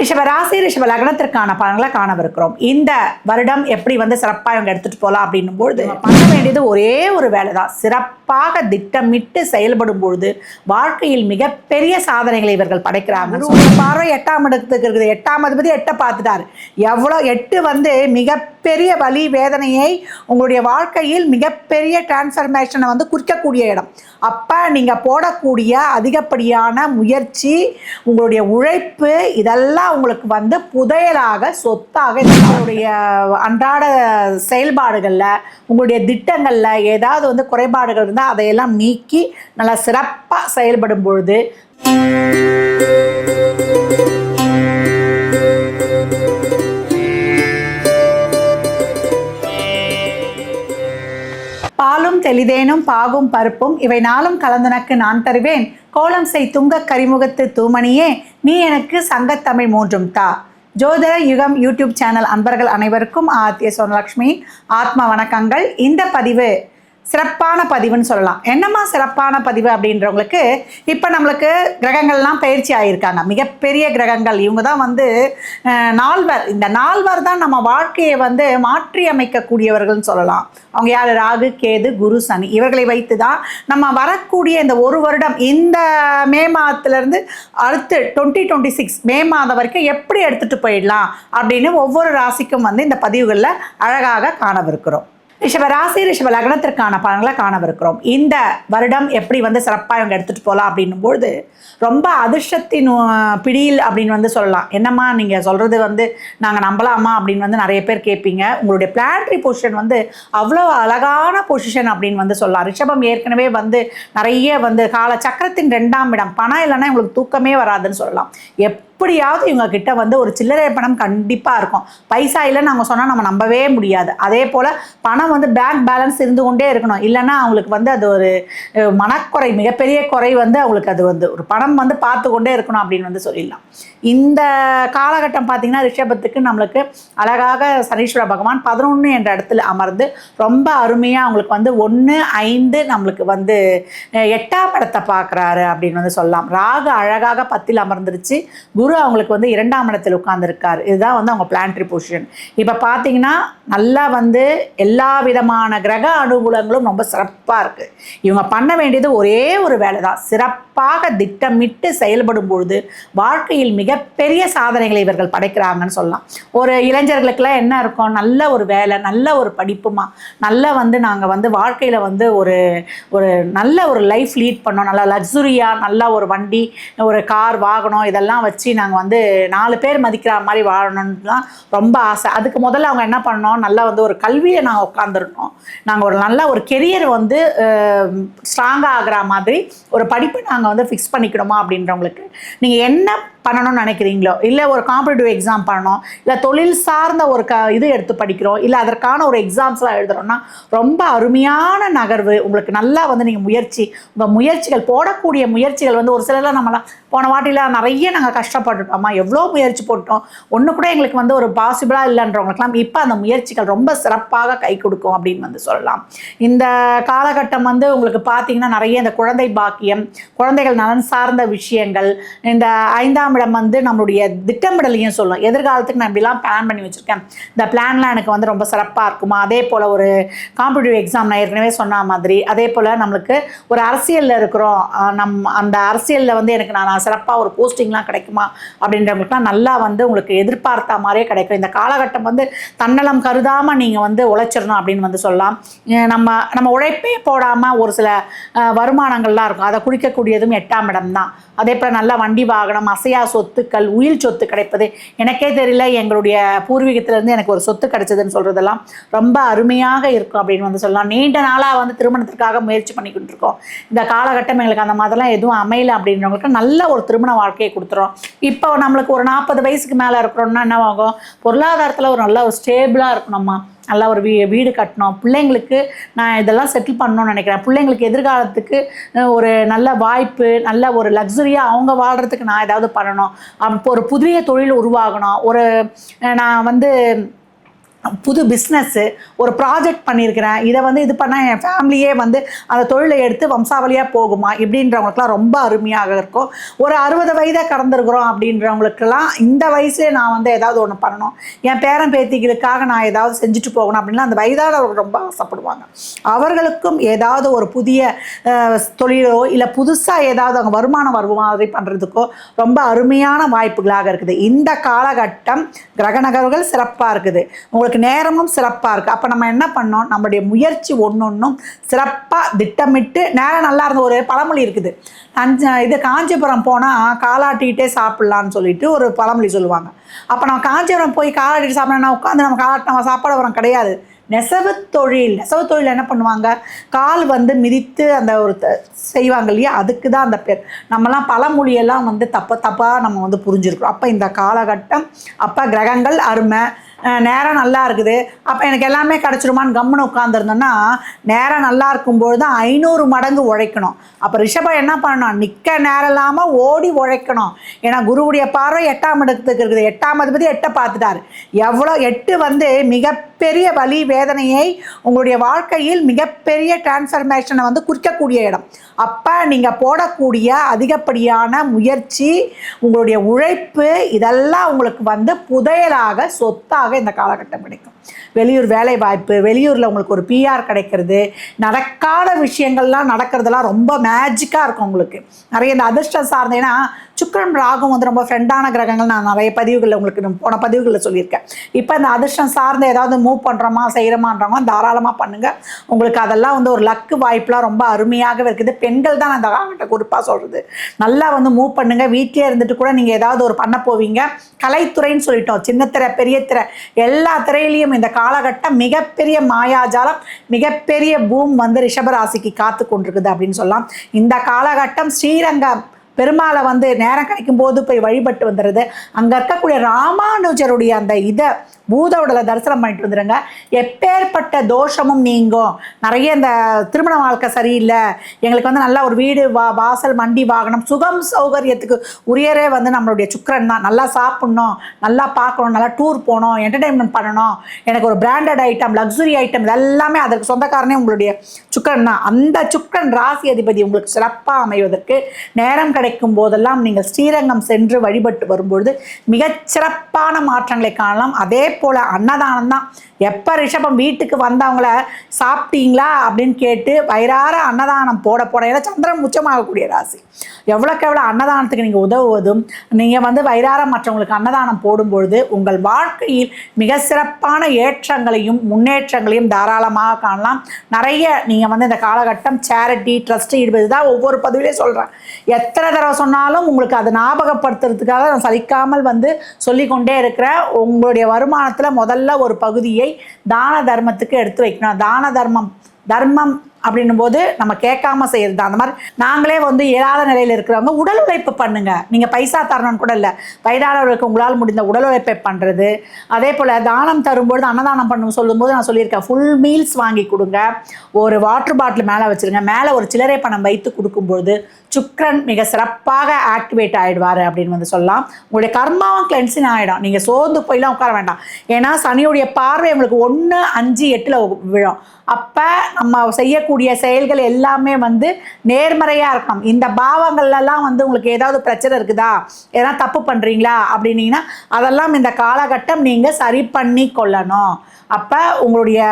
ரிஷப ராசி ரிஷப லக்னத்திற்கான பலன்களை காணவிருக்கிறோம். இந்த வருடம் எப்படி வந்து சிறப்பாக இவங்க எடுத்துட்டு போகலாம் அப்படின்னும் பொழுது பண்ண வேண்டியது ஒரே ஒரு வேலை தான் சிறப்பாக திட்டமிட்டு செயல்படும் பொழுது வாழ்க்கையில் மிகப்பெரிய சாதனைகளை இவர்கள் படைக்கிறாங்க. பார்வை எட்டாம் இடத்துக்கு இருக்குது. எட்டாம் அதிபதி எட்டை பார்த்துட்டாரு. எவ்வளோ எட்டு வந்து மிகப்பெரிய வலி வேதனையை உங்களுடைய வாழ்க்கையில் மிகப்பெரிய டிரான்ஸ்ஃபர்மேஷனை வந்து குறிக்கக்கூடிய இடம். அப்போ நீங்கள் போடக்கூடிய அதிகப்படியான முயற்சி உங்களுடைய உழைப்பு இதெல்லாம் உங்களுக்கு வந்து புதையலாக சொத்தாக உங்களுடைய அன்றாட செயல்பாடுகளில் உங்களுடைய திட்டங்களில் ஏதாவது வந்து குறைபாடுகள் இருந்தால் அதையெல்லாம் நீக்கி நல்லா சிறப்பாக செயல்படும் பொழுது பாலும் தெளிதேனும் பாகும் பருப்பும் இவை நாளும் கலந்தனக்கு நான் தருவேன். கோலம் செய் துங்க கரிமுகத்து தூமணியே நீ எனக்கு சங்கத்தமிழ் மூன்றும் தா. ஜோதிட யுகம் யூடியூப் சேனல் அன்பர்கள் அனைவருக்கும் ஆத்திய சோனலக்ஷ்மி ஆத்மா வணக்கங்கள். இந்த பதிவு சிறப்பான பதிவுன்னு சொல்லலாம். என்னம்மா சிறப்பான பதிவு அப்படின்றவங்களுக்கு இப்போ நம்மளுக்கு கிரகங்கள்லாம் பயிற்சி ஆகியிருக்காங்க மிகப்பெரிய கிரகங்கள். இவங்க தான் வந்து நால்வர். இந்த நால்வர் தான் நம்ம வாழ்க்கையை வந்து மாற்றி அமைக்கக்கூடியவர்கள்னு சொல்லலாம். அவங்க யார்? ராகு கேது குரு சனி. இவர்களை வைத்து தான் நம்ம வரக்கூடிய இந்த ஒரு வருடம் இந்த மே மாதத்துலேருந்து அடுத்து டுவெண்ட்டி டுவெண்ட்டி சிக்ஸ் மே மாதம் வரைக்கும் எப்படி எடுத்துகிட்டு போயிடலாம் அப்படின்னு ஒவ்வொரு ராசிக்கும் வந்து இந்த பதிவுகளில் அழகாக காணவிருக்கிறோம். ரிஷப ராசி ரிஷப லக்னத்திற்கான பலன்களை காணவிருக்கிறோம். இந்த வருடம் எப்படி வந்து சிறப்பாக இவங்க எடுத்துகிட்டு போகலாம் அப்படின்னும் பொழுது ரொம்ப அதிர்ஷ்டத்தின் பிடியில் அப்படின்னு வந்து சொல்லலாம். என்னம்மா நீங்கள் சொல்கிறது வந்து நாங்கள் நம்பலாமா அப்படின்னு வந்து நிறைய பேர் கேட்பீங்க. உங்களுடைய பிளான்ட்ரி பொசிஷன் வந்து அவ்வளோ அழகான பொசிஷன் அப்படின்னு வந்து சொல்லலாம். ரிஷபம் ஏற்கனவே வந்து நிறைய வந்து கால சக்கரத்தின் ரெண்டாம் இடம். பணம் இல்லைன்னா உங்களுக்கு தூக்கமே வராதுன்னு சொல்லலாம். எப் எப்படியாவது இவங்க கிட்ட வந்து ஒரு சில்லறை பணம் கண்டிப்பாக இருக்கும். பைசா இல்லைன்னு நாங்கள் சொன்னால் நம்ம நம்பவே முடியாது. அதே போல் பணம் வந்து பேங்க் பேலன்ஸ் இருந்து கொண்டே இருக்கணும். இல்லைன்னா அவங்களுக்கு வந்து அது ஒரு மனக்குறை மிகப்பெரிய குறை வந்து அவங்களுக்கு அது வந்து ஒரு பணம் வந்து பார்த்து கொண்டே இருக்கணும் அப்படின்னு வந்து சொல்லிடலாம். இந்த காலகட்டம் பார்த்திங்கன்னா ரிஷபத்துக்கு நம்மளுக்கு அழகாக சனீஸ்வர பகவான் பதினொன்று என்ற இடத்துல அமர்ந்து ரொம்ப அருமையாக அவங்களுக்கு வந்து ஒன்று ஐந்து நம்மளுக்கு வந்து எட்டாம் இடத்தை பார்க்குறாரு அப்படின்னு வந்து சொல்லலாம். ராகு அழகாக பத்தில் அமர்ந்துருச்சு. குரு அவங்களுக்கு வந்து இரண்டாம் இடத்தில் உட்கார்ந்துருக்காரு. இதுதான் வந்து அவங்க பிளான்ட்ரி பொசிஷன் இப்போ பார்த்தீங்கன்னா நல்லா வந்து எல்லா விதமான கிரக அனுகூலங்களும் ரொம்ப சிறப்பாக இருக்குது இவங்க பண்ண வேண்டியது ஒரே ஒரு வேலை தான் சிறப்பாக திட்டமிட்டு செயல்படும் பொழுது வாழ்க்கையில் மிகப்பெரிய சாதனைகளை இவர்கள் படைக்கிறாங்கன்னு சொல்லலாம். ஒரு இளைஞர்களுக்கெல்லாம் என்ன இருக்கும்? நல்ல ஒரு வேலை நல்ல ஒரு படிப்புமா? நல்லா வந்து நாங்கள் வந்து வாழ்க்கையில் வந்து ஒரு ஒரு நல்ல ஒரு லைஃப் லீட் பண்ணோம். நல்லா லக்ஸுரியாக நல்ல ஒரு வண்டி ஒரு கார் வாகனம் இதெல்லாம் வச்சு நாங்கள் வந்து நாலு பேர் மதிக்கிற மாதிரி வாழணும்னு தான் ரொம்ப ஆசை. அதுக்கு முதல்ல அவங்க என்ன பண்ணோம் நல்லா வந்து ஒரு கல்வியை நாங்கள் உட்காந்துருக்கோம் நாங்கள் ஒரு நல்ல ஒரு கெரியர் வந்து ஸ்ட்ராங்காக ஆகிற மாதிரி ஒரு படிப்பை நாங்கள் வந்து ஃபிக்ஸ் பண்ணிக்கணுமா அப்படின்றவங்களுக்கு. நீங்கள் என்ன பண்ணணும்னு நினைக்கிறீங்களோ? இல்லை ஒரு காம்படிட்டிவ் எக்ஸாம் பண்ணணும். இல்லை தொழில் சார்ந்த ஒரு க இது எடுத்து படிக்கிறோம். இல்லை அதற்கான ஒரு எக்ஸாம்ஸ்லாம் எழுதுகிறோம்னா ரொம்ப அருமையான நகர்வு. உங்களுக்கு நல்லா வந்து நீங்கள் முயற்சி உங்கள் முயற்சிகள் போடக்கூடிய முயற்சிகள் வந்து ஒரு சிலர்லாம் நம்மளாம் போன வாட்டியில் நிறைய நாங்கள் கஷ்டப்பட்டுட்டோம்மா எவ்வளோ முயற்சி போட்டோம். ஒன்று கூட எங்களுக்கு வந்து ஒரு பாசிபிளாக இல்லைன்றவங்களுக்குலாம் இப்போ அந்த முயற்சிகள் ரொம்ப சிறப்பாக கை கொடுக்கும் அப்படின்னு வந்து சொல்லலாம். இந்த காலகட்டம் வந்து உங்களுக்கு பார்த்தீங்கன்னா நிறைய இந்த குழந்தை பாக்கியம் குழந்தைகள் நலன் சார்ந்த விஷயங்கள் இந்த ஐந்தாம் இடம் வந்து நம்மளுடைய திட்டமிடலையும் சொல்லும். எதிர்காலத்துக்கு நான் இப்படிலாம் பிளான் பண்ணி வச்சுருக்கேன். இந்த பிளான்லாம் எனக்கு வந்து ரொம்ப சிறப்பாக இருக்குமா? அதே போல் ஒரு காம்படிட்டிவ் எக்ஸாம் நான் ஏற்கனவே சொன்ன மாதிரி அதே போல் நம்மளுக்கு ஒரு அரசியலில் இருக்கிறோம். நம் அந்த அரசியலில் வந்து எனக்கு நான் சிறப்பாக ஒரு போஸ்டிங்லாம் கிடைக்குமா? அப்படின்றவங்களுக்குலாம் நல்லா வந்து உங்களுக்கு எதிர்பார்த்த மாதிரியே கிடைக்கும். இந்த காலகட்டம் வந்து தன்னலம் கருதாமல் நீங்கள் வந்து உழைச்சிடணும் அப்படின்னு வந்து சொல்லலாம். நம்ம நம்ம உழைப்பே போடாமல் ஒரு சில வருமானங்கள்லாம் இருக்கும். அதை குடிக்கக்கூடியதும் எட்டாம் இடம் தான். அதே போல் நல்லா வண்டி வாகனம் அசையா சொத்துக்கள் உயில் சொத்து கிடைப்பது. எனக்கே தெரியல எங்களுடைய பூர்வீகத்திலேருந்து எனக்கு ஒரு சொத்து கிடைச்சதுன்னு சொல்கிறதெல்லாம் ரொம்ப அருமையாக இருக்கும் அப்படின்னு வந்து சொல்லலாம். நீண்ட நாளாக வந்து திருமணத்திற்காக முயற்சி பண்ணிக்கிட்டு இருக்கோம் இந்த காலகட்டம் எங்களுக்கு அந்த மாதிரிலாம் எதுவும் அமையல அப்படின்றவங்களுக்கு நல்ல ஒரு திருமண வாழ்க்கையை கொடுத்துரும் இப்போ நம்மளுக்கு ஒரு நாற்பது வயசுக்கு மேலே இருக்கிறோம்னா என்ன ஆகும்? பொருளாதாரத்தில் ஒரு நல்ல ஒரு ஸ்டேபிளாக இருக்கணும்மா. நல்லா ஒரு வீ வீடு கட்டணும். பிள்ளைங்களுக்கு நான் இதெல்லாம் செட்டில் பண்ணணும்னு நினைக்கிறேன். பிள்ளைங்களுக்கு எதிர்காலத்துக்கு ஒரு நல்ல வாய்ப்பு நல்ல ஒரு லக்ஸுரியாக அவங்க வாழ்கிறதுக்கு நான் ஏதாவது பண்ணணும். அப்போ ஒரு புதிய தொழில் உருவாகணும். ஒரு நான் வந்து புது பிஸ்னஸ்ஸு ஒரு ப்ராஜெக்ட் பண்ணியிருக்கிறேன். இதை வந்து இது பண்ணால் என் ஃபேமிலியே வந்து அந்த தொழிலை எடுத்து வம்சாவளியாக போகுமா இப்படின்றவங்களுக்குலாம் ரொம்ப அருமையாக இருக்கும். ஒரு அறுபது வயதை கடந்திருக்கிறோம் அப்படின்றவங்களுக்கெல்லாம் இந்த வயசுலேயே நான் வந்து ஏதாவது ஒன்று பண்ணணும். என் பேரன் பேத்திகளுக்காக நான் ஏதாவது செஞ்சுட்டு போகணும் அப்படின்லாம் அந்த வயதானவர்கள் ரொம்ப ஆசைப்படுவாங்க. அவர்களுக்கும் ஏதாவது ஒரு புதிய தொழிலோ இல்லை புதுசாக ஏதாவது அவங்க வருமானம் வரும் மாதிரி பண்ணுறதுக்கோ ரொம்ப அருமையான வாய்ப்புகளாக இருக்குது. இந்த காலகட்டம் கிரக நகர்வுகள் சிறப்பாக இருக்குது. உங்களுக்கு நேரமும் சிறப்பாக இருக்குது அப்போ நம்ம என்ன பண்ணோம்? நம்மளுடைய முயற்சி ஒன்று ஒன்றும் சிறப்பாக திட்டமிட்டு நேரம் நல்லா இருந்த ஒரு பழமொழி இருக்குது. அஞ்சு இது காஞ்சிபுரம் போனால் காலாட்டிகிட்டே சாப்பிட்லான்னு சொல்லிட்டு ஒரு பழமொழி சொல்லுவாங்க. அப்போ நம்ம காஞ்சிபுரம் போய் காலாட்டிட்டு சாப்பிடணும் உட்காந்து நம்ம காலாட்டி சாப்பாடு வரோம் கிடையாது. நெசவு தொழில். நெசவு தொழில் என்ன பண்ணுவாங்க? கால் வந்து மிதித்து அந்த ஒரு செய்வாங்க இல்லையா? அதுக்கு தான் அந்த பேர். நம்மலாம் பழமொழியெல்லாம் வந்து தப்ப தப்பாக நம்ம வந்து புரிஞ்சிருக்கிறோம். அப்போ இந்த காலகட்டம் அப்போ கிரகங்கள் அருமை. நேரம் நல்லா இருக்குது. அப்போ எனக்கு எல்லாமே கிடச்சிருமான்னு கம்முன்னு உட்காந்துருந்தோன்னா நேரம் நல்லா இருக்கும்போது தான் ஐநூறு மடங்கு உழைக்கணும். அப்போ ரிஷபம் என்ன பண்ணணும்? நிற்க நேரம் இல்லாமல் ஓடி உழைக்கணும். ஏன்னா குருவுடைய பார்வை எட்டாம் இடத்துக்கு இருக்குது. எட்டாம் அதிபதி எட்டை பார்த்துட்டாரு. எவ்வளோ எட்டு வந்து மிகப்பெரிய வலி வேதனையை உங்களுடைய வாழ்க்கையில் மிகப்பெரிய டிரான்ஸ்ஃபர்மேஷனை வந்து குறிக்கக்கூடிய இடம். அப்போ நீங்கள் போடக்கூடிய அதிகப்படியான முயற்சி உங்களுடைய உழைப்பு இதெல்லாம் உங்களுக்கு வந்து புதையலாக சொத்தாக இந்த காலகட்டம் கிடைக்கும். வெளியூர் வேலை வாய்ப்பு வெளியூரில் உங்களுக்கு ஒரு பிஆர் கிடைக்கிறது நடக்காத விஷயங்கள்லாம் நடக்கிறதெல்லாம் ரொம்ப மேஜிக்காக இருக்கும் உங்களுக்கு. நிறைய இந்த அதிர்ஷ்டம் சார்ந்தேன்னா சுக்கரன் சுக்கிரன் ராகும் வந்து ரொம்ப ஃப்ரெண்டான கிரகங்கள். நான் நிறைய பதிவுகளில் உங்களுக்கு போன பதிவுகளில் சொல்லியிருக்கேன். இப்போ இந்த அதிர்ஷ்டம் சார்ந்த ஏதாவது மூவ் பண்ணுறோமா செய்கிறோமான்றவங்க தாராளமாக பண்ணுங்கள் உங்களுக்கு அதெல்லாம் வந்து ஒரு லக்கு வாய்ப்புலாம் ரொம்ப அருமையாகவே இருக்குது. பெண்கள் தான் அந்த காலகட்ட குறிப்பாக சொல்கிறது நல்லா வந்து மூவ் பண்ணுங்கள் வீட்டிலே இருந்துட்டு கூட நீங்கள் ஏதாவது ஒரு பண்ண போவீங்க. கலைத்துறைன்னு சொல்லிட்டோம். சின்ன திரை பெரிய திரை எல்லா திரையிலையும் இந்த காலகட்டம் மிகப்பெரிய மாயாஜாலம் மிகப்பெரிய பூம் வந்து ரிஷபராசிக்கு காத்து கொண்டிருக்குது அப்படின்னு சொல்லலாம். இந்த காலகட்டம் ஸ்ரீரங்கம் பெருமாளை வந்து நேரம் கிடைக்கும் போது போய் வழிபட்டு வந்துடுறது அங்கே இருக்கக்கூடிய ராமானுஜருடைய அந்த இதை பூத உடலை தரிசனம் பண்ணிட்டு வந்துடுங்க. எப்பேற்பட்ட தோஷமும் நீங்கும். நிறைய இந்த திருமண வாழ்க்கை சரியில்லை. எங்களுக்கு வந்து நல்லா ஒரு வீடு வா வாசல் மண்டி வாகனம் சுகம் சௌகரியத்துக்கு உரியரே வந்து நம்மளுடைய சுக்கரன் தான். நல்லா சாப்பிட்ணும் நல்லா பார்க்கணும் நல்லா டூர் போகணும் என்டர்டைன்மெண்ட் பண்ணணும். எனக்கு ஒரு பிராண்டட் ஐட்டம் லக்ஸுரி ஐட்டம் இதெல்லாமே அதற்கு சொந்தக்காரனே உங்களுடைய சுக்கரன் தான். அந்த சுக்கரன் ராசி அதிபதி உங்களுக்கு சிறப்பாக அமைவதற்கு நேரம் கிடைக்கும் போதெல்லாம் நீங்கள் ஸ்ரீரங்கம் சென்று வழிபட்டு வரும்பொழுது மிகச்சிறப்பான மாற்றங்களை காணலாம். அதே போல் அன்னதானம் தான். எப்போ ரிஷபம் வீட்டுக்கு வந்தவங்கள சாப்பிட்டீங்களா அப்படின்னு கேட்டு வயிறார அன்னதானம் போட போட ஏன்னா சந்திரன் உச்சமாகக்கூடிய ராசி. எவ்வளோக்கு எவ்வளோ அன்னதானத்துக்கு நீங்கள் உதவுவதும் நீங்கள் வந்து வயிறார மற்றவங்களுக்கு அன்னதானம் போடும்பொழுது உங்கள் வாழ்க்கையில் மிக சிறப்பான ஏற்றங்களையும் முன்னேற்றங்களையும் தாராளமாக காணலாம். நிறைய நீங்கள் வந்து இந்த காலகட்டம் சேரிட்டி ட்ரஸ்ட் ஈடுபது தான் ஒவ்வொரு பதிவிலையும் சொல்கிறேன் எத்தனை தடவை சொன்னாலும் உங்களுக்கு அதை ஞாபகப்படுத்துறதுக்காக நான் சலிக்காமல் வந்து சொல்லிக்கொண்டே இருக்கிறேன். உங்களுடைய வருமானத்தில் முதல்ல ஒரு பகுதியை தான தர்மத்துக்கு எடுத்து வைக்கணும். தான தர்மம் தர்மம் அப்படின்னும் போது நம்ம கேட்காம செய்யறது தான் அந்த மாதிரி நாங்களே வந்து இயலாத நிலையில் இருக்கிறவங்க உடல் உழைப்பு பண்ணுங்க. நீங்க பைசா தரணும்னு கூட இல்லை. வயதானவர்களுக்கு உங்களால் முடிந்த உடல் உழைப்பை பண்றது. அதே போல தானம் தரும்பொழுது அன்னதானம் பண்ணும் சொல்லும்போது நான் சொல்லியிருக்கேன் ஃபுல் மீல்ஸ் வாங்கி கொடுங்க. ஒரு வாட்டர் பாட்டில் மேலே வச்சிருங்க. மேலே ஒரு சில்லறை பணம் வைத்து கொடுக்கும்போது சுக்ரன் மிக சிறப்பாக ஆக்டிவேட் ஆகிடுவார் அப்படின்னு வந்து சொல்லலாம். உங்களுடைய கர்மாவும் கிளென்சிங் ஆகிடும் நீங்கள் சோர்ந்து போய்லாம் உட்கார வேண்டாம். ஏன்னா சனியுடைய பார்வை உங்களுக்கு ஒன்று அஞ்சு எட்டில் விழும். அப்போ நம்ம செய்யக்கூடிய செயல்கள் எல்லாமே வந்து நேர்மறையாக இருக்கணும் இந்த பாவங்கள்லாம் வந்து உங்களுக்கு ஏதாவது பிரச்சனை இருக்குதா? எதனா தப்பு பண்ணுறீங்களா அப்படின்னீங்கன்னா அதெல்லாம் இந்த காலகட்டம் நீங்கள் சரி பண்ணி கொள்ளணும். அப்போ உங்களுடைய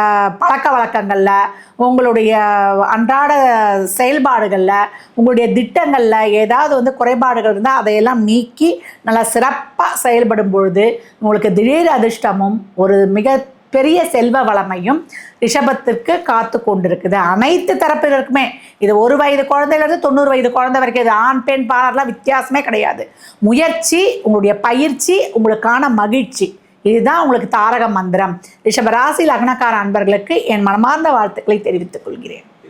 பழக்க வழக்கங்களில் உங்களுடைய அன்றாட செயல்பாடுகளில் உங்களுடைய திட்டங்களில் ஏதாவது வந்து குறைபாடுகள் இருந்தால் அதையெல்லாம் நீக்கி நல்லா சிறப்பாக செயல்படும் பொழுது உங்களுக்கு திடீர் அதிர்ஷ்டமும் ஒரு மிக பெரிய செல்வ வளமையும் ரிஷபத்திற்கு காத்து கொண்டிருக்குது. அனைத்து தரப்பினருக்குமே இது ஒரு வயது குழந்தையிலேருந்து தொண்ணூறு வயது குழந்தை வரைக்கும் இது ஆண் பெண் பாரெலாம் வித்தியாசமே கிடையாது. முயற்சி உங்களுடைய பயிற்சி உங்களுக்கான மகிழ்ச்சி. இதுதான் உங்களுக்கு தாரக மந்திரம். ரிஷபராசி லக்னக்கார அன்பர்களுக்கு என் மனமார்ந்த வாழ்த்துக்களை தெரிவித்துக் கொள்கிறேன்.